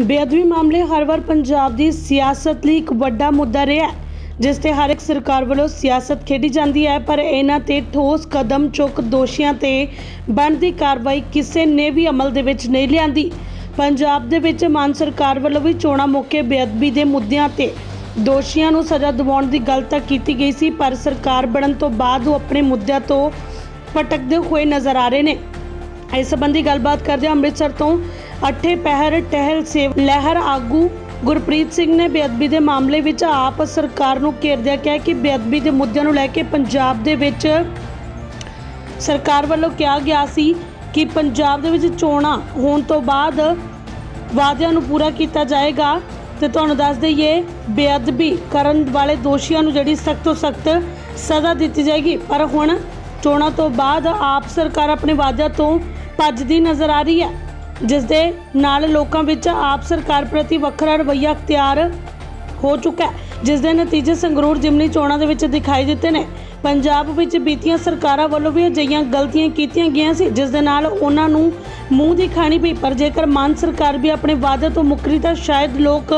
ਬੇਅਦਬੀ ਮਾਮਲੇ ਹਰ ਵਾਰ ਪੰਜਾਬ ਦੀ ਸਿਆਸਤ ਲਈ ਇੱਕ ਵੱਡਾ ਮੁੱਦਾ ਰਿਹਾ ਹੈ, ਜਿਸ ਤੇ ਹਰ ਇੱਕ ਸਰਕਾਰ ਵੱਲੋਂ ਸਿਆਸਤ ਖੇਡੀ ਜਾਂਦੀ ਹੈ, ਪਰ ਇਹਨਾਂ ਤੇ ਠੋਸ ਕਦਮ ਚੁੱਕ ਦੋਸ਼ੀਆਂ ਤੇ ਬਣਦੀ ਕਾਰਵਾਈ ਕਿਸੇ ਨੇ ਵੀ ਅਮਲ ਦੇ ਵਿੱਚ ਨਹੀਂ ਲਿਆਂਦੀ। ਪੰਜਾਬ ਦੇ ਵਿੱਚ ਮਾਨ ਸਰਕਾਰ ਵੱਲੋਂ ਵੀ ਚੋਣਾਂ ਮੌਕੇ ਬੇਅਦਬੀ ਦੇ ਮੁੱਦਿਆਂ ਤੇ ਦੋਸ਼ੀਆਂ ਨੂੰ ਸਜ਼ਾ ਦਿਵਾਉਣ ਦੀ ਗੱਲ ਤਾਂ ਕੀਤੀ ਗਈ ਸੀ, ਪਰ ਸਰਕਾਰ ਬਣਨ ਤੋਂ ਬਾਅਦ ਉਹ ਆਪਣੇ ਮੁੱਦਿਆਂ ਤੋਂ ਭਟਕਦੇ ਹੋਏ ਨਜ਼ਰ ਆ ਰਹੇ ਨੇ। ਇਸ ਸੰਬੰਧੀ ਗੱਲਬਾਤ ਕਰਦੇ ਅੰਮ੍ਰਿਤਸਰ ਤੋਂ ਅੱਠੇ ਪਹਿਰ ਟਹਿਲ ਸੇਵ ਲਹਿਰ ਆਗੂ ਗੁਰਪ੍ਰੀਤ ਸਿੰਘ ਨੇ ਬੇਅਦਬੀ ਦੇ ਮਾਮਲੇ ਵਿੱਚ ਆਪ ਸਰਕਾਰ ਨੂੰ ਘੇਰਦਿਆਂ ਕਿਹਾ ਕਿ ਬੇਅਦਬੀ ਦੇ ਮੁੱਦਿਆਂ ਨੂੰ ਲੈ ਕੇ ਪੰਜਾਬ ਦੇ ਵਿੱਚ ਸਰਕਾਰ ਵੱਲੋਂ ਕਿਹਾ ਗਿਆ ਸੀ ਕਿ ਪੰਜਾਬ ਦੇ ਵਿੱਚ ਚੋਣਾਂ ਹੋਣ ਤੋਂ ਬਾਅਦ ਵਾਅਦਿਆਂ ਨੂੰ ਪੂਰਾ ਕੀਤਾ ਜਾਏਗਾ ਤੇ ਤੁਹਾਨੂੰ ਦੱਸ ਦਈਏ, ਬੇਅਦਬੀ ਕਰਨ ਵਾਲੇ ਦੋਸ਼ੀਆਂ ਨੂੰ ਜਿਹੜੀ ਸਖਤ ਤੋਂ ਸਖਤ ਸਜ਼ਾ ਦਿੱਤੀ ਜਾਏਗੀ। ਪਰ ਹੁਣ ਚੋਣਾਂ ਤੋਂ ਬਾਅਦ ਆਪ ਸਰਕਾਰ ਆਪਣੇ ਵਾਅਦਿਆਂ ਤੋਂ ਭੱਜਦੀ ਨਜ਼ਰ ਆ ਰਹੀ ਹੈ। ਜਿਸ ਦੇ ਨਾਲ ਲੋਕਾਂ ਵਿੱਚ ਆਪ ਸਰਕਾਰ ਪ੍ਰਤੀ ਵੱਖਰਾ ਰਵੱਈਆ ਅਖਤਿਆਰ ਹੋ ਚੁੱਕਾ ਹੈ ਜਿਸ ਦੇ ਨਤੀਜੇ ਸੰਗਰੂਰ ਜਿਮਨੀ ਚੋਣਾਂ ਦੇ ਵਿੱਚ ਦਿਖਾਈ ਦਿੱਤੇ ਨੇ। ਪੰਜਾਬ ਵਿੱਚ ਬੀਤੀਆਂ ਸਰਕਾਰਾਂ ਵੱਲੋਂ ਵੀ ਅਜਿਹੀਆਂ ਗਲਤੀਆਂ ਕੀਤੀਆਂ ਗਈਆਂ ਸੀ ਜਿਸ ਦੇ ਨਾਲ ਉਹਨਾਂ ਨੂੰ ਮੂੰਹ ਦੀ ਖਾਣੀ ਪਈ। ਪਰ ਜੇਕਰ ਮਾਨ ਸਰਕਾਰ ਵੀ ਆਪਣੇ ਵਾਅਦੇ ਤੋਂ ਮੁੱਕਰੀ ਤਾਂ ਸ਼ਾਇਦ ਲੋਕ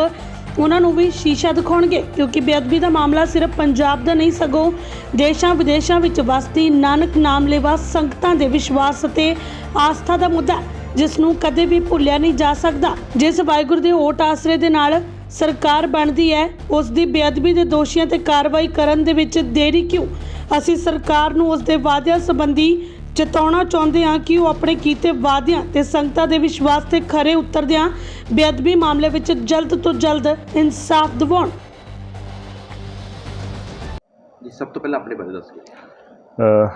ਉਹਨਾਂ ਨੂੰ ਵੀ ਸ਼ੀਸ਼ਾ ਦਿਖਾਉਣਗੇ ਕਿਉਂਕਿ ਬੇਅਦਬੀ ਦਾ ਮਾਮਲਾ ਸਿਰਫ ਪੰਜਾਬ ਦਾ ਨਹੀਂ ਸਗੋਂ ਦੇਸ਼ਾਂ ਵਿਦੇਸ਼ਾਂ ਵਿੱਚ ਵਸਦੀ ਨਾਨਕ ਨਾਮ ਲੈਵਾ ਸੰਗਤਾਂ ਦੇ ਵਿਸ਼ਵਾਸ ਅਤੇ ਆਸਥਾ ਦਾ ਮੁੱਦਾ ਹੈ, ਜਿਸ ਨੂੰ ਕਦੇ ਵੀ ਭੁੱਲਿਆ ਨਹੀਂ ਜਾ ਸਕਦਾ। ਜਿਸ ਵਾਹਿਗੁਰੂ ਦੇ ਓਟ ਆਸਰੇ ਦੇ ਨਾਲ ਸਰਕਾਰ ਬਣਦੀ ਹੈ ਉਸ ਦੀ ਬੇਅਦਬੀ ਦੇ ਦੋਸ਼ੀਆਂ ਤੇ ਕਾਰਵਾਈ ਕਰਨ ਦੇ ਵਿੱਚ ਦੇਰੀ ਕਿਉਂ? ਅਸੀਂ ਸਰਕਾਰ ਨੂੰ ਉਸ ਦੇ ਵਾਅਦਿਆਂ ਸੰਬੰਧੀ ਚੇਤਾਉਣਾ ਚਾਹੁੰਦੇ ਹਾਂ ਕਿ ਉਹ ਆਪਣੇ ਕੀਤੇ ਵਾਅਦਿਆਂ ਤੇ ਸੰਗਤਾਂ ਦੇ ਵਿਸ਼ਵਾਸ ਤੇ ਖਰੇ ਉਤਰਦਿਆਂ ਬੇਅਦਬੀ ਮਾਮਲੇ ਵਿੱਚ ਜਲਦ ਤੋਂ ਜਲਦ ਇਨਸਾਫ ਦਿਵਾਉਣ। ਜੀ ਸਭ ਤੋਂ ਪਹਿਲਾਂ ਆਪਣੇ ਬਾਰੇ ਦੱਸਿਓ ਅ,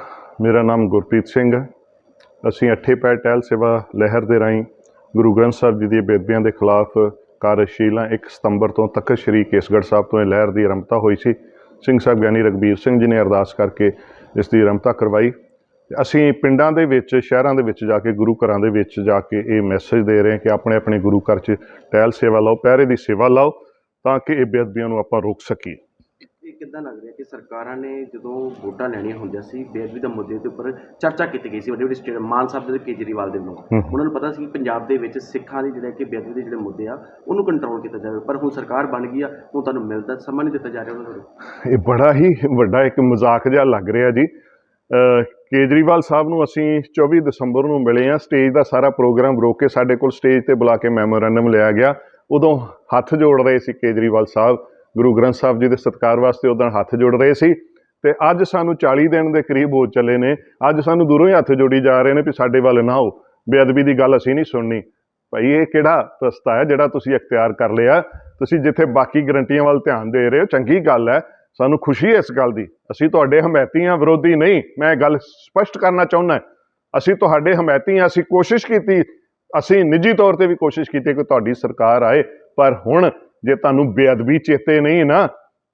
ਮੇਰਾ ਨਾਮ ਗੁਰਪ੍ਰੀਤ ਸਿੰਘ ਹੈ। ਅਸੀਂ ਅੱਠੇ ਪੈ ਟਹਿਲ ਸੇਵਾ ਲਹਿਰ ਦੇ ਰਾਹੀਂ ਗੁਰੂ ਗ੍ਰੰਥ ਸਾਹਿਬ ਜੀ ਦੀ ਬੇਦਬੀਆਂ ਦੇ ਖਿਲਾਫ ਕਾਰਜਸ਼ੀਲਾਂ 1 ਸਤੰਬਰ ਤੋਂ ਤੱਕ ਸ੍ਰੀ ਕੇਸਗੜ੍ਹ ਸਾਹਿਬ ਤੋਂ ਇਹ ਲਹਿਰ ਦੀ ਆਰੰਭਤਾ ਹੋਈ ਸੀ। ਸਿੰਘ ਸਾਹਿਬ ਗਿਆਨੀ ਰਗਬੀਰ ਸਿੰਘ ਜੀ ਨੇ ਅਰਦਾਸ ਕਰਕੇ ਇਸ ਦੀ ਆਰੰਭਤਾ ਕਰਵਾਈ। ਤੇ ਅਸੀਂ ਪਿੰਡਾਂ ਦੇ ਵਿੱਚ, ਸ਼ਹਿਰਾਂ ਦੇ ਵਿੱਚ ਜਾ ਕੇ, ਗੁਰੂ ਘਰਾਂ ਦੇ ਵਿੱਚ ਜਾ ਕੇ ਇਹ ਮੈਸੇਜ ਦੇ ਰਹੇ ਹਾਂ ਕਿ ਆਪਣੇ ਆਪਣੇ ਗੁਰੂ ਘਰ 'ਚ ਟਹਿਲ ਸੇਵਾ ਲਾਓ, ਪਹਿਰੇ ਦੀ ਸੇਵਾ ਲਾਓ ਤਾਂ ਕਿ ਇਹ ਬੇਅਦਬੀਆਂ ਨੂੰ ਆਪਾਂ ਰੋਕ ਸਕੀਏ। ਕਿੱਦਾਂ ਲੱਗ ਰਿਹਾ ਕਿ ਸਰਕਾਰਾਂ ਨੇ ਜਦੋਂ ਵੋਟਾਂ ਲੈਣੀਆਂ ਹੁੰਦੀਆਂ ਸੀ ਬੇਅਦਬੀ ਦਾ ਮੁੱਦੇ ਦੇ ਉੱਪਰ ਚਰਚਾ ਕੀਤੀ ਗਈ ਸੀ ਵੱਡੇ ਵੱਡੇ ਸਟੇਟ ਮਾਨ ਸਾਹਿਬ ਦੇ ਕੇਜਰੀਵਾਲ ਦੇ ਵੱਲੋਂ। ਉਹਨਾਂ ਨੂੰ ਪਤਾ ਸੀ ਕਿ ਪੰਜਾਬ ਦੇ ਵਿੱਚ ਸਿੱਖਾਂ ਦੇ ਜਿਹੜੇ ਕਿ ਬੇਅਦਬੀ ਦੇ ਜਿਹੜੇ ਮੁੱਦੇ ਆ ਉਹਨੂੰ ਕੰਟਰੋਲ ਕੀਤਾ ਜਾਵੇ। ਪਰ ਹੁਣ ਸਰਕਾਰ ਬਣ ਗਈ ਆ ਹੁਣ ਤੁਹਾਨੂੰ ਮਿਲਦਾ ਸਮਾਂ ਨਹੀਂ ਦਿੱਤਾ ਜਾ ਰਿਹਾ ਉਹਨਾਂ ਨੂੰ। ਇਹ ਬੜਾ ਹੀ ਵੱਡਾ ਇੱਕ ਮਜ਼ਾਕ ਜਿਹਾ ਲੱਗ ਰਿਹਾ ਜੀ। ਕੇਜਰੀਵਾਲ ਸਾਹਿਬ ਨੂੰ ਅਸੀਂ 24 ਦਸੰਬਰ ਨੂੰ ਮਿਲੇ ਆ ਸਟੇਜ ਦਾ ਸਾਰਾ ਪ੍ਰੋਗਰਾਮ ਰੋਕ ਕੇ ਸਾਡੇ ਕੋਲ ਸਟੇਜ ਤੇ ਬੁਲਾ ਕੇ ਮੈਮੋਰੈਂਡਮ ਲਿਆ ਗਿਆ। ਉਦੋਂ ਹੱਥ ਜੋੜ ਰਹੇ ਸੀ ਕੇਜਰੀਵਾਲ ਸਾਹਿਬ। ਗੁਰੂ ਗ੍ਰੰਥ ਸਾਹਿਬ ਜੀ ਦੇ ਸਤਿਕਾਰ ਵਾਸਤੇ ਉਦੋਂ ਹੱਥ ਜੋੜ ਰਹੇ ਸੀ ਤੇ ਅੱਜ ਸਾਨੂੰ 40 ਦਿਨ ਦੇ ਕਰੀਬ ਹੋ ਚੱਲੇ ਨੇ। ਅੱਜ ਸਾਨੂੰ ਦੂਰੋਂ ਹੀ ਹੱਥ ਜੋੜੀ ਜਾ ਰਹੇ ਨੇ ਵੀ ਸਾਡੇ ਵੱਲ ਨਾ ਆਓ। ਬੇਅਦਬੀ ਦੀ ਗੱਲ ਅਸੀਂ ਨਹੀਂ ਸੁਣਨੀ। ਭਾਈ, ਇਹ ਕਿਹੜਾ ਰਸਤਾ ਹੈ ਜਿਹੜਾ ਤੁਸੀਂ ਅਖਤਿਆਰ ਕਰ ਲਿਆ? ਤੁਸੀਂ ਜਿੱਥੇ ਬਾਕੀ ਗਰੰਟੀਆਂ ਵੱਲ ਧਿਆਨ ਦੇ ਰਹੇ ਹੋ, ਚੰਗੀ ਗੱਲ ਹੈ। ਸਾਨੂੰ ਖੁਸ਼ੀ ਹੈ ਇਸ ਗੱਲ ਦੀ। ਅਸੀਂ ਤੁਹਾਡੇ ਹਮਾਇਤੀ ਹਾਂ, ਵਿਰੋਧੀ ਨਹੀਂ। ਮੈਂ ਇਹ ਗੱਲ ਸਪਸ਼ਟ ਕਰਨਾ ਚਾਹੁੰਦਾ ਅਸੀਂ ਤੁਹਾਡੇ ਹਮਾਇਤੀ ਹਾਂ, ਅਸੀਂ ਕੋਸ਼ਿਸ਼ ਕੀਤੀ। ਅਸੀਂ ਨਿੱਜੀ ਤੌਰ ਤੇ ਵੀ ਕੋਸ਼ਿਸ਼ ਕੀਤੀ ਕਿ ਤੁਹਾਡੀ ਸਰਕਾਰ ਆਏ, ਪਰ ਹੁਣ ਜੇ ਤੁਹਾਨੂੰ ਬੇਅਦਬੀ ਚੇਤੇ ਨਹੀਂ ਨਾ,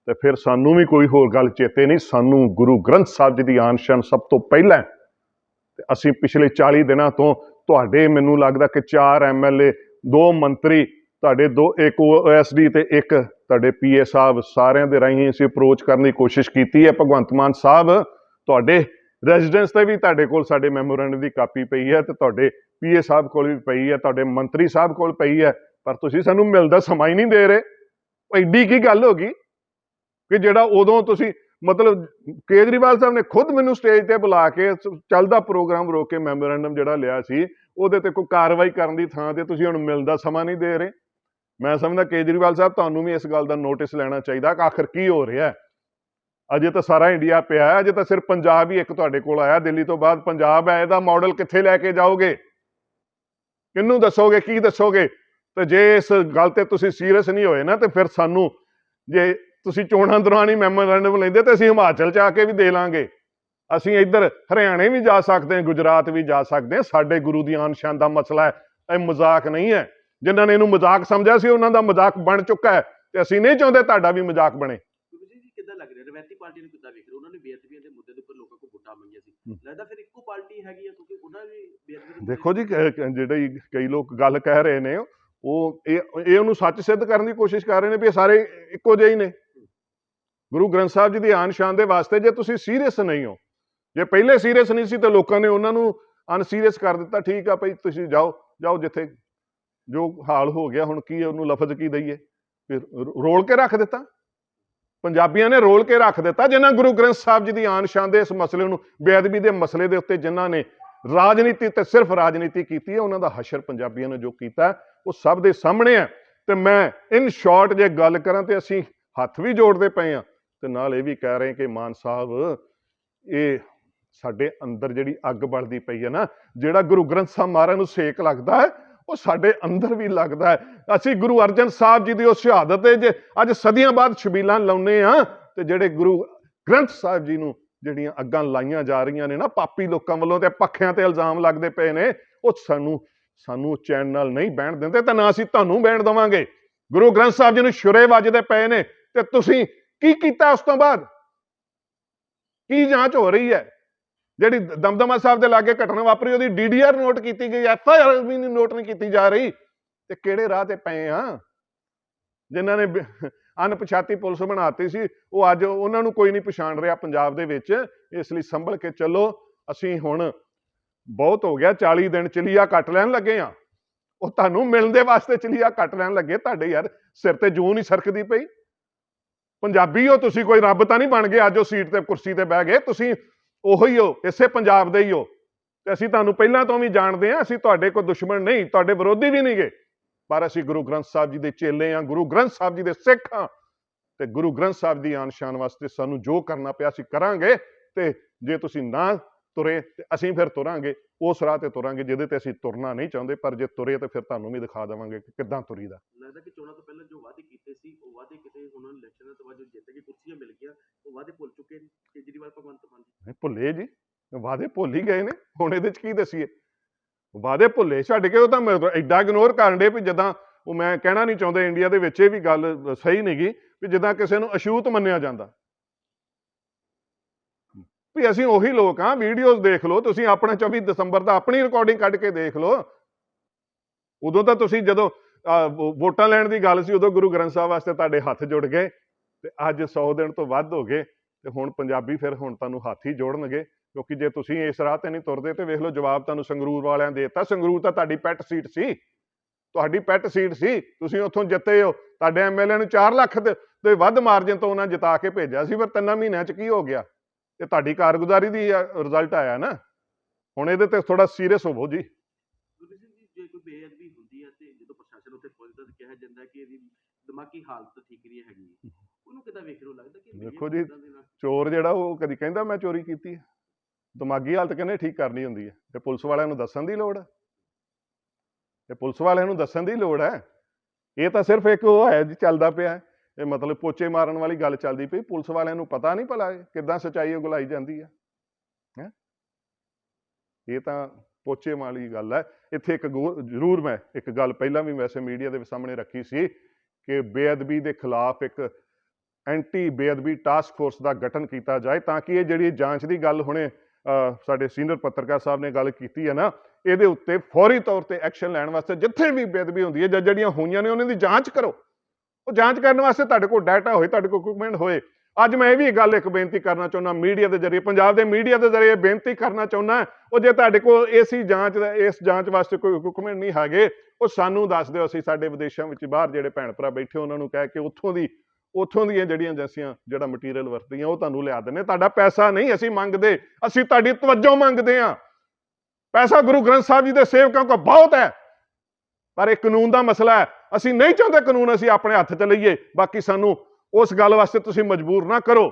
ਤੇ ਫਿਰ ਸਾਨੂੰ ਵੀ ਕੋਈ ਹੋਰ ਗੱਲ ਚੇਤੇ ਨਹੀਂ। ਸਾਨੂੰ ਗੁਰੂ ਗ੍ਰੰਥ ਸਾਹਿਬ ਜੀ ਦੀ ਆਨ ਸ਼ਾਨ ਸਭ ਤੋਂ ਪਹਿਲਾਂ ਤੇ ਅਸੀਂ ਪਿਛਲੇ 40 ਦਿਨਾਂ ਤੋਂ ਤੁਹਾਡੇ ਮੈਨੂੰ ਲੱਗਦਾ ਕਿ 4 ਐਮਐਲਏ ਦੋ ਮੰਤਰੀ, ਤੁਹਾਡੇ ਦੋ ਇੱਕ ਓਐਸਡੀ ਤੇ ਇੱਕ ਤੁਹਾਡੇ ਪੀਏ ਸਾਹਿਬ ਸਾਰਿਆਂ ਦੇ ਰਾਹੀਂ ਅਸੀਂ ਅਪਰੋਚ ਕਰਨ ਦੀ ਕੋਸ਼ਿਸ਼ ਕੀਤੀ ਹੈ। ਭਗਵੰਤ ਮਾਨ ਸਾਹਿਬ, ਤੁਹਾਡੇ ਰੈਜ਼ੀਡੈਂਸ ਤੇ ਵੀ ਤੁਹਾਡੇ ਕੋਲ ਸਾਡੇ ਮੈਮੋਰੈਂਡਮ ਦੀ ਕਾਪੀ ਪਈ ਹੈ ਤੇ ਤੁਹਾਡੇ ਪੀਏ ਸਾਹਿਬ ਕੋਲ ਵੀ ਪਈ ਹੈ, ਤੁਹਾਡੇ ਮੰਤਰੀ ਸਾਹਿਬ ਕੋਲ ਪਈ ਹੈ। ਪਰ ਤੁਸੀਂ ਸਾਨੂੰ ਮਿਲਦਾ ਸਮਾਂ ਹੀ ਨਹੀਂ ਦੇ ਰਹੇ। ਉਹ ਐਡੀ ਕੀ ਗੱਲ ਹੋ ਗਈ ਕਿ ਜਿਹੜਾ ਉਦੋਂ ਤੁਸੀਂ ਮਤਲਬ ਕੇਜਰੀਵਾਲ ਸਾਹਿਬ ਨੇ ਖੁਦ ਮੈਨੂੰ ਸਟੇਜ ਤੇ ਬੁਲਾ ਕੇ ਚੱਲਦਾ ਪ੍ਰੋਗਰਾਮ ਰੋਕ ਕੇ ਮੈਮੋਰੈਂਡਮ ਜਿਹੜਾ ਲਿਆ ਸੀ, ਉਹਦੇ ਤੇ ਕੋਈ ਕਾਰਵਾਈ ਕਰਨ ਦੀ ਥਾਂ ਤੇ ਤੁਸੀਂ ਹੁਣ ਮਿਲਦਾ ਸਮਾਂ ਨਹੀਂ ਦੇ ਰਹੇ। ਮੈਂ ਸਮਝਦਾ ਕੇਜਰੀਵਾਲ ਸਾਹਿਬ ਤੁਹਾਨੂੰ ਵੀ ਇਸ ਗੱਲ ਦਾ ਨੋਟਿਸ ਲੈਣਾ ਚਾਹੀਦਾ ਕਿ ਆਖਰ ਕੀ ਹੋ ਰਿਹਾ। ਹੈ ਅਜੇ ਤਾਂ ਸਾਰਾ ਇੰਡੀਆ ਪਿਆ ਹੈ, ਅਜੇ ਤਾਂ ਸਿਰਫ ਪੰਜਾਬ ਹੀ ਇੱਕ ਤੁਹਾਡੇ ਕੋਲ ਆਇਆ। ਦਿੱਲੀ ਤੋਂ ਬਾਅਦ ਪੰਜਾਬ ਹੈ, ਇਹਦਾ ਮਾਡਲ ਕਿੱਥੇ ਲੈ ਕੇ ਜਾਓਗੇ? ਕਿਹਨੂੰ ਦੱਸੋਗੇ, ਕੀ ਦੱਸੋਗੇ? ਤੇ ਜੇ ਇਸ ਗੱਲ ਤੇ ਤੁਸੀਂ ਸੀਰੀਅਸ ਨਹੀਂ ਹੋਏ ਨਾ ਤੇ ਫਿਰ ਸਾਨੂੰ ਜੇ ਤੁਸੀਂ ਚੋਣਾਂ ਦੌਰਾਨ ਹੀ ਮੈਮੋਰੈਂਡਮ ਲੈਂਦੇ ਤੇ ਅਸੀਂ ਹਿਮਾਚਲ ਚ ਆ ਕੇ ਵੀ ਦੇ ਲਾਂਗੇ। ਅਸੀਂ ਇੱਧਰ ਹਰਿਆਣੇ ਵੀ ਜਾ ਸਕਦੇ ਹਾਂ ਗੁਜਰਾਤ ਵੀ ਜਾ ਸਕਦੇ ਹਾਂ। ਸਾਡੇ ਗੁਰੂ ਦੀ ਆਨ ਸ਼ਾਨ ਦਾ ਮਸਲਾ ਹੈ ਇਹ ਮਜ਼ਾਕ ਨਹੀਂ ਹੈ। ਜਿਨ੍ਹਾਂ ਨੇ ਇਹਨੂੰ ਮਜ਼ਾਕ ਸਮਝਿਆ ਸੀ ਉਹਨਾਂ ਦਾ ਮਜ਼ਾਕ ਬਣ ਚੁੱਕਾ ਹੈ। ਤੇ ਅਸੀਂ ਨਹੀਂ ਚਾਹੁੰਦੇ ਤੁਹਾਡਾ ਵੀ ਮਜ਼ਾਕ ਬਣੇ। ਗੁਰੂ ਜੀ ਕਿੱਦਾਂ ਲੱਗ ਰਿਹਾ? ਰਵੈਤੀ ਪਾਰਟੀ ਨੂੰ ਕਿੱਦਾਂ ਵੇਖ ਰਹੇ ਹੋ? ਉਹਨਾਂ ਨੇ ਬੇਅਦਬੀਆਂ ਦੇ ਮੁੱਦੇ ਦੇ ਉੱਪਰ ਲੋਕਾਂ ਕੋਲ ਵੋਟਾਂ ਮੰਗੀਆਂ ਸੀ। ਹੂੰ। ਲੱਗਦਾ ਫਿਰ ਇੱਕੋ ਪਾਰਟੀ ਹੈਗੀ ਆ ਕਿਉਂਕਿ ਉਹਨਾਂ ਵੀ ਬੇਅਦਬੀ ਦੇ ਮੁੱਦੇ ਦੇਖੋ ਜੀ ਜਿਹੜੇ ਕਈ ਲੋਕ ਗੱਲ ਕਹਿ ਰਹੇ ਨੇ ਉਹ ਇਹ ਇਹ ਉਹਨੂੰ ਸੱਚ ਸਿੱਧ ਕਰਨ ਦੀ ਕੋਸ਼ਿਸ਼ ਕਰ ਰਹੇ ਨੇ ਵੀ ਇਹ ਸਾਰੇ ਇੱਕੋ ਜਿਹੇ ਹੀ ਨੇ। ਗੁਰੂ ਗ੍ਰੰਥ ਸਾਹਿਬ ਜੀ ਦੀ ਆਨ ਸ਼ਾਨ ਦੇ ਵਾਸਤੇ ਜੇ ਤੁਸੀਂ ਸੀਰੀਅਸ ਨਹੀਂ ਹੋ, ਜੇ ਪਹਿਲੇ ਸੀਰੀਅਸ ਨਹੀਂ ਸੀ ਤਾਂ ਲੋਕਾਂ ਨੇ ਉਹਨਾਂ ਨੂੰ ਅਨਸੀਰੀਅਸ ਕਰ ਦਿੱਤਾ, ਠੀਕ ਆ ਭਈ ਤੁਸੀਂ ਜਾਓ ਜਾਓ ਜਿੱਥੇ ਜੋ ਹਾਲ ਹੋ ਗਿਆ, ਹੁਣ ਕੀ ਉਹਨੂੰ ਲਫ਼ਜ਼ ਕੀ ਦਈਏ? ਫਿਰ ਰੋਲ ਕੇ ਰੱਖ ਦਿੱਤਾ। ਪੰਜਾਬੀਆਂ ਨੇ ਰੋਲ ਕੇ ਰੱਖ ਦਿੱਤਾ, ਜਿਨ੍ਹਾਂ ਗੁਰੂ ਗ੍ਰੰਥ ਸਾਹਿਬ ਜੀ ਦੀ ਆਨ ਸ਼ਾਨ ਦੇ ਇਸ ਮਸਲੇ ਨੂੰ, ਬੇਅਦਬੀ ਦੇ ਮਸਲੇ ਦੇ ਉੱਤੇ ਜਿਨ੍ਹਾਂ ਨੇ ਰਾਜਨੀਤੀ ਤੇ ਸਿਰਫ ਰਾਜਨੀਤੀ ਕੀਤੀ ਹੈ, ਉਹਨਾਂ ਦਾ ਹਸ਼ਰ ਪੰਜਾਬੀਆਂ ਨੇ ਜੋ ਕੀਤਾ, ਉਹ ਸਭ ਦੇ ਸਾਹਮਣੇ ਹੈ। ਤੇ ਮੈਂ ਇਨ ਸ਼ਾਰਟ ਜੇ ਗੱਲ ਕਰਾਂ ਤੇ ਅਸੀਂ ਹੱਥ ਵੀ ਜੋੜਦੇ ਪਏ ਆ ਤੇ ਨਾਲ ਇਹ ਵੀ ਕਹਿ ਰਹੇ ਕਿ ਮਾਨ ਸਾਹਿਬ, ਇਹ ਸਾਡੇ ਅੰਦਰ ਜਿਹੜੀ ਅੱਗ ਬਲਦੀ ਪਈ ਹੈ ਨਾ, ਜਿਹੜਾ ਗੁਰੂ ਗ੍ਰੰਥ ਸਾਹਿਬ ਮਹਾਰਾਜ ਨੂੰ ਸੇਕ ਲੱਗਦਾ ਹੈ, ਉਹ ਸਾਡੇ ਅੰਦਰ ਵੀ ਲੱਗਦਾ ਹੈ। ਅਸੀਂ ਗੁਰੂ ਅਰਜਨ ਸਾਹਿਬ ਜੀ ਦੀ ਉਹ ਸ਼ਹਾਦਤ ਤੇ ਜੇ ਅੱਜ ਸਦੀਆਂ ਬਾਅਦ ਛਬੀਲਾਂ ਲਾਉਨੇ ਆ ਤੇ ਜਿਹੜੇ ਗੁਰੂ ਗ੍ਰੰਥ ਸਾਹਿਬ ਜੀ ਨੂੰ ਜਿਹੜੀਆਂ ਅੱਗਾਂ ਲਾਈਆਂ ਜਾ ਰਹੀਆਂ ਨੇ ਨਾ ਪਾਪੀ ਲੋਕਾਂ ਵੱਲੋਂ ਤੇ ਪੱਖਿਆਂ ਤੇ ਇਲਜ਼ਾਮ ਲੱਗਦੇ ਪਏ ਨੇ, ਉਹ ਸਾਨੂੰ ਸਾਨੂੰ ਚੈਨ ਨਾਲ ਨਹੀਂ ਬਹਿਣ ਦਿੰਦੇ ਤੇ ਨਾ ਅਸੀਂ ਤੁਹਾਨੂੰ ਬਹਿਣ ਦਵਾਂਗੇ। ਗੁਰੂ ਗ੍ਰੰਥ ਸਾਹਿਬ ਜੀ ਨੂੰ ਸ਼ੁਰੇ ਵੱਜਦੇ ਪਏ ਨੇ ਤੇ ਤੁਸੀਂ ਕੀ ਕੀਤਾ ਉਸ ਤੋਂ ਬਾਅਦ? ਕੀ ਜਾਂਚ ਹੋ ਰਹੀ ਹੈ? ਜਿਹੜੀ ਦਮਦਮਾ ਸਾਹਿਬ ਦੇ ਲਾਗੇ ਘਟਨਾ ਵਾਪਰੀ, ਉਹਦੀ ਡੀਡੀਆਰ ਨੋਟ ਕੀਤੀ ਗਈ, ਐਫ ਆਈ ਆਰ ਵੀ ਨੋਟ ਨਹੀਂ ਕੀਤੀ ਜਾ ਰਹੀ। ਤੇ ਕਿਹੜੇ ਰਾਹ ਤੇ ਪਏ ਆ? ਜਿਨ੍ਹਾਂ ਨੇ ਅਣਪਛਾਤੀ ਪੁਲਿਸ ਬਣਾਤੀ ਸੀ। ਉਹ ਅੱਜ ਉਹਨਾਂ ਨੂੰ ਕੋਈ ਨਹੀਂ ਪਛਾਣ ਰਿਹਾ ਪੰਜਾਬ ਦੇ ਵਿੱਚ। ਇਸ ਲਈ ਸੰਭਲ ਕੇ ਚੱਲੋ। ਅਸੀਂ ਹੁਣ ਬਹੁਤ ਹੋ ਗਿਆ 40 ਦਿਨ ਚਲੀਆ ਕੱਟ ਲੈਣ ਲੱਗੇ ਆ ਉਹ ਤੁਹਾਨੂੰ ਮਿਲਣ ਦੇ ਵਾਸਤੇ ਚਲੀਆ ਕੱਟ ਲੈਣ ਲੱਗੇ। ਤੁਹਾਡੇ ਯਾਰ ਸਿਰ ਤੇ ਜੂੰ ਨਹੀਂ ਸਰਕਦੀ ਪਈ। ਪੰਜਾਬੀ ਹੋ ਤੁਸੀਂ, ਕੋਈ ਰੱਬ ਤਾਂ ਨਹੀਂ ਬਣ ਗਏ ਅੱਜ ਉਹ ਸੀਟ ਤੇ ਕੁਰਸੀ ਤੇ ਬਹਿ ਗਏ। ਤੁਸੀਂ ਉਹੋ ਹੀ ਹੋ ਇਸੇ ਪੰਜਾਬ ਦੇ ਹੀ ਹੋ। ਤੇ ਅਸੀਂ ਤੁਹਾਨੂੰ ਪਹਿਲਾਂ ਤੋਂ ਵੀ ਜਾਣਦੇ ਹਾਂ। ਅਸੀਂ ਤੁਹਾਡੇ ਕੋਈ ਦੁਸ਼ਮਣ ਨਹੀਂ, ਤੁਹਾਡੇ ਵਿਰੋਧੀ ਵੀ ਨਹੀਂਗੇ ਪਰ ਅਸੀਂ ਗੁਰੂ ਗ੍ਰੰਥ ਸਾਹਿਬ ਜੀ ਦੇ ਚੇਲੇ ਹਾਂ ਗੁਰੂ ਗ੍ਰੰਥ ਸਾਹਿਬ ਜੀ ਦੇ ਸਿੱਖ ਹਾਂ ਤੇ ਗੁਰੂ ਗ੍ਰੰਥ ਸਾਹਿਬ ਦੀ ਆਨ ਸ਼ਾਨ ਵਾਸਤੇ ਸਾਨੂੰ ਜੋ ਕਰਨਾ ਪਿਆ ਅਸੀਂ ਕਰਾਂਗੇ ਤੇ ਜੇ ਤੁਸੀਂ ਨਾ ਤੁਰੇ ਤੇ ਅਸੀਂ ਫਿਰ ਤੁਰਾਂਗੇ ਉਸ ਰਾਹ ਤੇ ਤੁਰਾਂਗੇ ਜਿਹਦੇ ਤੇ ਅਸੀਂ ਤੁਰਨਾ ਨਹੀਂ ਚਾਹੁੰਦੇ ਪਰ ਜੇ ਤੁਰੇ ਤੇ ਫਿਰ ਤੁਹਾਨੂੰ ਵੀ ਦਿਖਾ ਦੇਵਾਂਗੇ ਕਿ ਕਿੱਦਾਂ ਤੁਰੀਦਾ। ਲੱਗਦਾ ਕਿ ਚੋਣਾਂ ਤੋਂ ਪਹਿਲਾਂ ਜੋ ਵਾਅਦੇ ਕੀਤੇ ਸੀ ਉਹ ਵਾਅਦੇ ਕਿਤੇ ਹੁਣ ਇਲੈਕਸ਼ਨਾਂ ਤੋਂ ਬਾਅਦ ਜੋ ਜਿੱਤ ਕੇ ਕੁਰਸੀਆਂ ਮਿਲ ਗਈਆਂ ਉਹ ਵਾਅਦੇ ਭੁੱਲ ਚੁੱਕੇ ਨੇ ਕੇਜਰੀਵਾਲ ਭਗਵੰਤ ਮਾਨ ਜੀ? ਨਹੀਂ ਭੁੱਲੇ ਜੀ ਵਾਦੇ ਭੁੱਲ ਹੀ ਗਏ ਨੇ ਹੁਣ ਇਹਦੇ ਚ ਕੀ ਦਸੀਏ? ਵਾਦੇ ਭੁੱਲੇ ਛੱਡ ਕੇ ਉਹ ਤਾਂ ਮੈਂ ਐਡਾ ਇਗਨੋਰ ਕਰਨ ਦੇ ਵੀ ਜਦਾਂ ਉਹ ਮੈਂ ਕਹਿਣਾ ਨਹੀਂ ਚਾਹੁੰਦਾ ਇੰਡੀਆ ਦੇ ਵਿੱਚ ਇਹ ਵੀ ਗੱਲ ਸਹੀ ਨਹੀਂਗੀ ਵੀ ਜਿੱਦਾਂ ਕਿਸੇ ਨੂੰ ਅਛੂਤ ਮੰਨਿਆ ਜਾਂਦਾ। ਵੀ ਅਸੀਂ ਉਹੀ ਲੋਕ ਆ ਵੀਡੀਓਜ਼ ਦੇਖ ਲਓ ਤੁਸੀਂ ਆਪਣਾ 24 ਦਸੰਬਰ ਦਾ ਆਪਣੀ ਰਿਕਾਰਡਿੰਗ ਕੱਢ ਕੇ ਦੇਖ ਲਓ। ਉਦੋਂ ਤਾਂ ਤੁਸੀਂ ਜਦੋਂ ਅਹ, ਵੋਟਾਂ ਲੈਣ ਦੀ ਗੱਲ ਸੀ ਉਦੋਂ ਗੁਰੂ ਗ੍ਰੰਥ ਸਾਹਿਬ ਵਾਸਤੇ ਤੁਹਾਡੇ ਹੱਥ ਜੁੜ ਗਏ ਤੇ ਅੱਜ 100 ਦਿਨ ਤੋਂ ਵੱਧ ਹੋ ਗਏ ਤੇ ਹੁਣ ਪੰਜਾਬੀ ਫਿਰ ਹੁਣ ਤੁਹਾਨੂੰ ਹੱਥ ਹੀ ਜੋੜਨਗੇ। ਕਿਉਂਕਿ ਜੇ ਤੁਸੀਂ ਇਸ ਰਾਹ ਤੇ ਨਹੀਂ ਤੁਰਦੇ ਤੇ ਵੇਖ ਲਓ ਜਵਾਬ ਤੁਹਾਨੂੰ ਸੰਗਰੂਰ ਵਾਲਿਆਂ ਦੇ ਦਿੱਤਾ। ਸੰਗਰੂਰ ਤਾਂ ਤੁਹਾਡੀ ਪੈਟ ਸੀਟ ਸੀ। ਤੁਹਾਡੀ ਪੈਟ ਸੀਟ ਸੀ। ਤੁਸੀਂ ਉੱਥੋਂ ਜਿੱਤੇ ਹੋ। ਤੁਹਾਡੇ ਐਮਐਲਏ ਨੂੰ 4 ਲੱਖ ਦੇ ਵੱਧ ਮਾਰਜਨ ਤੋਂ ਉਹਨਾਂ ਜਿਤਾ ਕੇ ਭੇਜਿਆ ਸੀ ਪਰ ਤਿੰਨਾਂ ਮਹੀਨਿਆਂ ਚ ਕੀ ਹੋ ਗਿਆ? ਇਹ ਤੁਹਾਡੀ ਕਾਰਗੁਜ਼ਾਰੀ ਦੀ ਰਿਜ਼ਲਟ ਆਇਆ ਨਾ। ਹੁਣ ਇਹਦੇ ਤੇ ਥੋੜਾ ਸੀਰੀਅਸ ਹੋਵੋ ਜੀ। ਗੁਰੂ ਸਿੰਘ ਜੀ ਜੇ ਕੋਈ ਬੇਅਦਬੀ ਹੁੰਦੀ ਹੈ ਤੇ ਜਦੋਂ ਪ੍ਰਸ਼ਾਸਨ ਉੱਤੇ ਪਹੁੰਚਦਾ ਤਾਂ ਕਿਹਾ ਜਾਂਦਾ ਹੈ ਕਿ ਇਹਦੀ ਦਿਮਾਗੀ ਹਾਲਤ ਠੀਕ ਨਹੀਂ ਹੈਗੀ। ਉਹਨੂੰ ਕਿਦਾਂ ਵੇਖ ਨੂੰ ਲੱਗਦਾ ਕਿ ਦੇਖੋ ਜੀ, ਚੋਰ ਜਿਹੜਾ ਉਹ ਕਦੀ ਕਹਿੰਦਾ ਮੈਂ ਚੋਰੀ ਕੀਤੀ ਹੈ। ਦਿਮਾਗੀ ਹਾਲਤ ਕਹਿੰਦੇ ਠੀਕ ਕਰਨੀ ਹੁੰਦੀ ਹੈ। ਤੇ ਪੁਲਿਸ ਵਾਲਿਆਂ ਨੂੰ ਦੱਸਣ ਦੀ ਲੋੜ ਹੈ। ਤੇ ਪੁਲਿਸ ਵਾਲਿਆਂ ਨੂੰ ਦੱਸਣ ਦੀ ਲੋੜ ਹੈ। ਇਹ ਤਾਂ ਸਿਰਫ ਇੱਕ ਉਹ ਹੈ ਜੀ, ਚੱਲਦਾ ਪਿਆ ਇਹ ਮਤਲਬ ਪੋਚੇ ਮਾਰਨ ਵਾਲੀ ਗੱਲ ਚੱਲਦੀ ਪਈ। ਪੁਲਿਸ ਵਾਲਿਆਂ ਨੂੰ ਪਤਾ ਨਹੀਂ ਭਲਾ ਇਹ ਕਿੱਦਾਂ ਸਚਾਈ ਉਗਲਾਈ ਜਾਂਦੀ ਹੈ। ਹੈ? ਇਹ ਤਾਂ ਪੋਚੇ ਵਾਲੀ ਗੱਲ ਹੈ। ਇੱਥੇ ਇੱਕ ਗੋ- ਜ਼ਰੂਰ ਮੈਂ ਇੱਕ ਗੱਲ ਪਹਿਲਾਂ ਵੀ ਵੈਸੇ ਮੀਡੀਆ ਦੇ ਸਾਹਮਣੇ ਰੱਖੀ ਸੀ ਕਿ ਬੇਅਦਬੀ ਦੇ ਖਿਲਾਫ ਇੱਕ ਐਂਟੀ ਬੇਅਦਬੀ ਟਾਸਕ ਫੋਰਸ ਦਾ ਗਠਨ ਕੀਤਾ ਜਾਏ ਤਾਂ ਕਿ ਇਹ ਜਿਹੜੀ ਜਾਂਚ ਦੀ ਗੱਲ ਹੁਣੇ ਸਾਡੇ ਸੀਨੀਅਰ ਪੱਤਰਕਾਰ ਸਾਹਿਬ ਨੇ ਗੱਲ ਕੀਤੀ ਹੈ ਨਾ, ਇਹਦੇ ਉੱਤੇ ਫੌਰੀ ਤੌਰ ਤੇ ਐਕਸ਼ਨ ਲੈਣ ਵਾਸਤੇ ਜਿੱਥੇ ਵੀ ਬੇਅਦਬੀ ਹੁੰਦੀ ਹੈ ਜਾਂ ਜਿਹੜੀਆਂ ਹੋਈਆਂ ਨੇ ਉਹਨਾਂ ਦੀ ਜਾਂਚ ਕਰੋ। ਉਹ ਜਾਂਚ ਕਰਨ ਵਾਸਤੇ ਤੁਹਾਡੇ ਕੋਲ ਡਾਟਾ ਹੋਏ, ਤੁਹਾਡੇ ਕੋਲ ਇਕਵਿਪਮੈਂਟ ਹੋਏ। ਅੱਜ ਮੈਂ ਇਹ ਵੀ ਗੱਲ ਇੱਕ ਬੇਨਤੀ ਕਰਨਾ ਚਾਹੁੰਦਾ, ਮੀਡੀਆ ਦੇ ਜ਼ਰੀਏ, ਪੰਜਾਬ ਦੇ ਮੀਡੀਆ ਦੇ ਜ਼ਰੀਏ ਬੇਨਤੀ ਕਰਨਾ ਚਾਹੁੰਦਾ, ਉਹ ਜੇ ਤੁਹਾਡੇ ਕੋਲ ਏਸੀ ਜਾਂਚ ਦਾ, ਇਸ ਜਾਂਚ ਵਾਸਤੇ ਕੋਈ ਇਕਵਿਪਮੈਂਟ ਨਹੀਂ ਹੈਗੇ, ਉਹ ਸਾਨੂੰ ਦੱਸ ਦਿਓ, ਅਸੀਂ ਸਾਡੇ ਵਿਦੇਸ਼ਾਂ ਵਿੱਚ ਬਾਹਰ ਜਿਹੜੇ ਭੈਣ ਭਰਾ ਬੈਠੇ, ਉਹਨਾਂ ਨੂੰ ਕਹਿ ਕੇ ਉੱਥੋਂ ਦੀ ਉੱਥੋਂ ਦੀਆਂ ਜਿਹੜੀਆਂ ਏਜੰਸੀਆਂ ਜਿਹੜਾ ਮਟੀਰੀਅਲ ਵਰਤਦੀਆਂ, ਉਹ ਤੁਹਾਨੂੰ ਲਿਆ ਦਿੰਦੇ ਤੁਹਾਡਾ ਪੈਸਾ ਨਹੀਂ ਅਸੀਂ ਮੰਗਦੇ, ਅਸੀਂ ਤੁਹਾਡੀ ਤਵੱਜੋ ਮੰਗਦੇ ਹਾਂ। ਪੈਸਾ ਗੁਰੂ ਗ੍ਰੰਥ ਸਾਹਿਬ ਜੀ ਦੇ ਸੇਵਕਾਂ ਕੋਲ ਬਹੁਤ ਹੈ। ਪਰ ਇਹ ਕਾਨੂੰਨ ਦਾ ਮਸਲਾ ਹੈ। ਅਸੀਂ ਨਹੀਂ ਚਾਹੁੰਦੇ ਕਾਨੂੰਨ ਅਸੀਂ ਆਪਣੇ ਹੱਥ 'ਚ ਲਈਏ। ਬਾਕੀ ਸਾਨੂੰ ਉਸ ਗੱਲ ਵਾਸਤੇ ਤੁਸੀਂ ਮਜਬੂਰ ਨਾ ਕਰੋ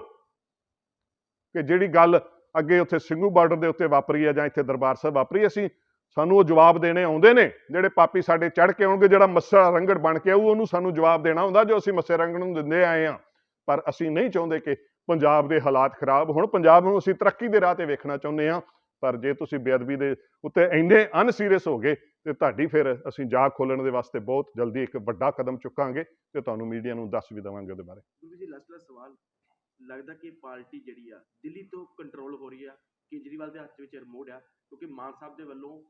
ਕਿ ਜਿਹੜੀ ਗੱਲ ਅੱਗੇ ਉੱਥੇ ਸਿੰਘੂ ਬਾਰਡਰ ਦੇ ਉੱਤੇ ਵਾਪਰੀ ਹੈ ਜਾਂ ਇੱਥੇ ਦਰਬਾਰ ਸਾਹਿਬ ਵਾਪਰੀ, ਅਸੀਂ ਸਾਨੂੰ ਉਹ ਜਵਾਬ ਦੇਣੇ ਆਉਂਦੇ ਨੇ, ਜਿਹੜੇ ਪਾਪੀ ਸਾਡੇ ਚੜ ਕੇ ਆਉਣਗੇ, ਜਿਹੜਾ ਮੱਸਾ ਰੰਗੜ ਬਣ ਕੇ ਆਊ, ਉਹਨੂੰ ਸਾਨੂੰ ਜਵਾਬ ਦੇਣਾ ਹੁੰਦਾ, ਜੋ ਅਸੀਂ ਮੱਸੇ ਰੰਗੜ ਨੂੰ ਦਿੰਦੇ ਆਏ ਆ ਪਰ ਅਸੀਂ ਨਹੀਂ ਚਾਹੁੰਦੇ ਕਿ ਪੰਜਾਬ ਦੇ ਹਾਲਾਤ ਖਰਾਬ ਹੋਣ, ਪੰਜਾਬ ਨੂੰ ਅਸੀਂ ਤਰੱਕੀ ਦੇ ਰਾਹ ਤੇ ਵੇਖਣਾ ਚਾਹੁੰਦੇ ਆ ਪਰ ਜੇ ਤੁਸੀਂ ਬੇਅਦਬੀ ਦੇ ਉੱਤੇ ਇੰਨੇ ਅਨਸੀਰੀਅਸ ਹੋ ਗਏ, ਤੇ ਤੁਹਾਡੀ ਫਿਰ ਅਸੀਂ ਜਾਗ ਖੋਲਣ ਦੇ ਵਾਸਤੇ ਬਹੁਤ ਜਲਦੀ ਇੱਕ ਵੱਡਾ ਕਦਮ ਚੁੱਕਾਂਗੇ, ਤੇ ਤੁਹਾਨੂੰ ਮੀਡੀਆ ਨੂੰ ਦੱਸ ਵੀ ਦੇਵਾਂਗੇ ਉਹਦੇ ਬਾਰੇ। ਜੀ ਲਾਸਟ ਲਾਸਟ ਸਵਾਲ। ਲੱਗਦਾ ਕਿ ਪਾਰਟੀ ਜਿਹੜੀ ਆ, ਦਿੱਲੀ ਤੋਂ ਕੰਟਰੋਲ ਹੋ ਰਹੀ ਆ, ਕੇਜਰੀਵਾਲ ਦੇ ਹੱਥ ਵਿੱਚ ਰਿਮੋਟ ਆ, ਕਿਉਂਕਿ ਮਾਨ ਸਾਹਿਬ ਦੇ ਵੱਲੋਂ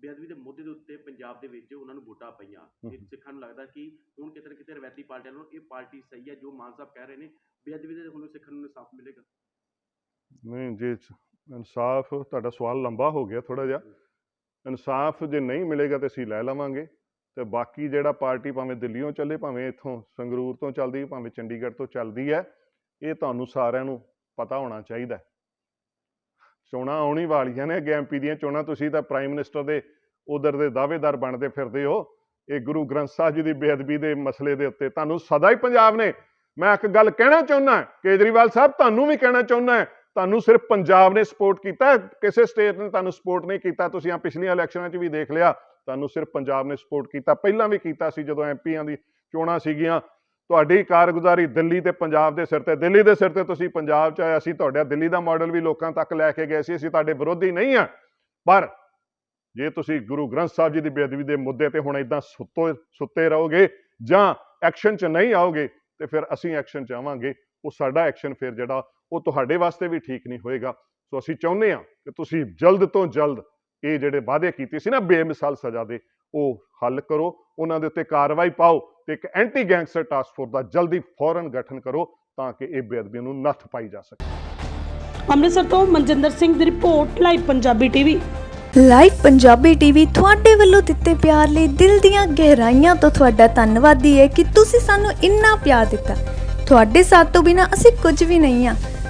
ਬੇਅਦਬੀ ਦੇ ਮੁੱਦੇ ਦੇ ਉੱਤੇ ਪੰਜਾਬ ਦੇ ਵਿੱਚ ਉਹਨਾਂ ਨੂੰ ਵੋਟਾਂ ਪਈਆਂ। ਇਹ ਸਿੱਖਾਂ ਨੂੰ ਲੱਗਦਾ ਕਿ ਹੁਣ ਕਿਤੇ ਨਾ ਕਿਤੇ ਰਵਾਇਤੀ ਪਾਰਟੀਆਂ ਨੂੰ ਇਹ ਪਾਰਟੀ ਸਹੀ ਹੈ ਜੋ ਮਾਨ ਸਾਹਿਬ ਕਹਿ ਰਹੇ ਨੇ ਬੇਅਦਬੀ ਦੇ ਹੁਣ ਸਿੱਖਾਂ ਨੂੰ ਇਨਸਾਫ ਮਿਲੇਗਾ। ਨਹੀਂ ਜੇ ਇਨਸਾਫ ਤੁਹਾਡਾ ਸਵਾਲ ਲੰਬਾ ਹੋ ਗਿਆ ਥੋੜਾ ਜਿਹਾ। ਇਨਸਾਫ ਜੇ ਨਹੀਂ ਮਿਲੇਗਾ ਤੇ ਅਸੀਂ ਲੈ ਲਵਾਂਗੇ। ਤੇ ਬਾਕੀ ਜਿਹੜਾ ਪਾਰਟੀ ਭਾਵੇਂ ਦਿੱਲੀੋਂ ਚੱਲੇ ਭਾਵੇਂ ਇੱਥੋਂ ਸੰਗਰੂਰ ਤੋਂ ਚੱਲਦੀ ਭਾਵੇਂ ਚੰਡੀਗੜ੍ਹ ਤੋਂ ਚੱਲਦੀ ਹੈ ਇਹ ਤੁਹਾਨੂੰ ਸਾਰਿਆਂ ਨੂੰ ਪਤਾ ਹੋਣਾ ਚਾਹੀਦਾ। ਚੋਣਾਂ ਆਉਣੀ ਵਾਲੀਆਂ ਨੇ, ਅੱਗੇ ਐਮਪੀ ਦੀਆਂ ਚੋਣਾਂ, ਤੁਸੀਂ ਤਾਂ ਪ੍ਰਾਈਮ ਮਿਨਿਸਟਰ ਦੇ ਉਧਰ ਦੇ ਦਾਅਵੇਦਾਰ ਬਣਦੇ ਫਿਰਦੇ ਹੋ। ਇਹ ਗੁਰੂ ਗ੍ਰੰਥ ਸਾਹਿਬ ਜੀ ਦੀ ਬੇਅਦਬੀ ਦੇ ਮਸਲੇ ਦੇ ਉੱਤੇ ਤੁਹਾਨੂੰ ਸਦਾ ਹੀ ਪੰਜਾਬ ਨੇ, ਮੈਂ ਇੱਕ ਗੱਲ ਕਹਿਣਾ ਚਾਹੁੰਦਾ ਕੇਜਰੀਵਾਲ ਸਾਹਿਬ ਤੁਹਾਨੂੰ ਵੀ ਕਹਿਣਾ ਚਾਹੁੰਦਾ ਤੁਹਾਨੂੰ ਸਿਰਫ ਪੰਜਾਬ ਨੇ ਸਪੋਰਟ ਕੀਤਾ ਕਿਸੇ ਸਟੇਟ ਨੇ ਤੁਹਾਨੂੰ ਸਪੋਰਟ ਨਹੀਂ ਕੀਤਾ, ਤੁਸੀਂ ਆ ਪਿਛਲੀਆਂ ਇਲੈਕਸ਼ਨਾਂ 'ਚ ਵੀ ਦੇਖ ਲਿਆ, ਤੁਹਾਨੂੰ ਸਿਰਫ ਪੰਜਾਬ ਨੇ ਸਪੋਰਟ ਕੀਤਾ, ਪਹਿਲਾਂ ਵੀ ਕੀਤਾ ਸੀ ਜਦੋਂ ਐਮਪੀਆਂ ਦੀ ਚੋਣਾਂ ਸੀਗੀਆਂ। ਤੁਹਾਡੀ ਕਾਰਗੁਜ਼ਾਰੀ ਦਿੱਲੀ ਤੇ ਪੰਜਾਬ ਦੇ ਸਿਰ ਤੇ, ਦਿੱਲੀ ਦੇ ਸਿਰ ਤੇ ਤੁਸੀਂ ਪੰਜਾਬ 'ਚ ਆਏ, ਅਸੀਂ ਤੁਹਾਡਾ ਦਿੱਲੀ ਦਾ ਮਾਡਲ ਵੀ ਲੋਕਾਂ ਤੱਕ ਲੈ ਕੇ ਗਏ ਸੀ, ਅਸੀਂ ਤੁਹਾਡੇ ਵਿਰੋਧੀ ਨਹੀਂ ਆ। ਪਰ ਜੇ ਤੁਸੀਂ ਗੁਰੂ ਗ੍ਰੰਥ ਸਾਹਿਬ ਜੀ ਦੀ ਬੇਅਦਬੀ ਦੇ ਮੁੱਦੇ ਤੇ ਹੁਣ ਇਦਾਂ ਸੁੱਤੋ, ਸੁੱਤੇ ਰਹੋਗੇ ਜਾਂ ਐਕਸ਼ਨ 'ਚ ਨਹੀਂ ਆਓਗੇ, ਤੇ ਫਿਰ ਅਸੀਂ ਐਕਸ਼ਨ 'ਚ ਆਵਾਂਗੇ, ਉਹ ਸਾਡਾ ਐਕਸ਼ਨ ਫਿਰ ਜਿਹੜਾ, ਉਹ ਤੁਹਾਡੇ ਵਾਸਤੇ ਵੀ ਠੀਕ ਨਹੀਂ ਹੋਏਗਾ। ਸੋ ਅਸੀਂ ਚਾਹੁੰਦੇ ਹਾਂ ਕਿ ਤੁਸੀਂ ਜਲਦ ਤੋਂ ਜਲਦ ਇਹ ਜਿਹੜੇ ਵਾਅਦੇ ਕੀਤੇ ਸੀ ਨਾ ਬੇਮਿਸਾਲ ਸਜ਼ਾ ਦੇ ਉਹ ਹੱਲ ਕਰੋ। ਉਹਨਾਂ ਦੇ ਉੱਤੇ ਕਾਰਵਾਈ ਪਾਓ ਤੇ ਇੱਕ ਐਂਟੀ ਗੈਂਗਸਟਰ ਟਾਸਕ ਫੋਰਸ ਦਾ ਜਲਦੀ ਫੌਰਨ ਗਠਨ ਕਰੋ ਤਾਂ ਕਿ ਇਹ ਬੇਅਦਬੀ ਨੂੰ ਨੱਥ ਪਾਈ ਜਾ ਸਕੇ। ਅੰਮ੍ਰਿਤਸਰ ਤੋਂ ਮਨਜਿੰਦਰ ਸਿੰਘ ਦੀ report live Punjabi TV. Live Punjabi TV ਤੁਹਾਡੇ ਵੱਲੋਂ ਦਿੱਤੇ ਪਿਆਰ ਲਈ ਦਿਲ ਦੀਆਂ ਗਹਿਰਾਈਆਂ ਤੋਂ ਤੁਹਾਡਾ ਧੰਨਵਾਦੀ ਹੈ ਕਿ ਤੁਸੀਂ ਸਾਨੂੰ ਇੰਨਾ ਪਿਆਰ ਦਿੱਤਾ। ਤੁਹਾਡੇ ਸਾਥ ਤੋਂ ਬਿਨਾ ਅਸੀਂ ਕੁਝ ਵੀ ਨਹੀਂ ਆ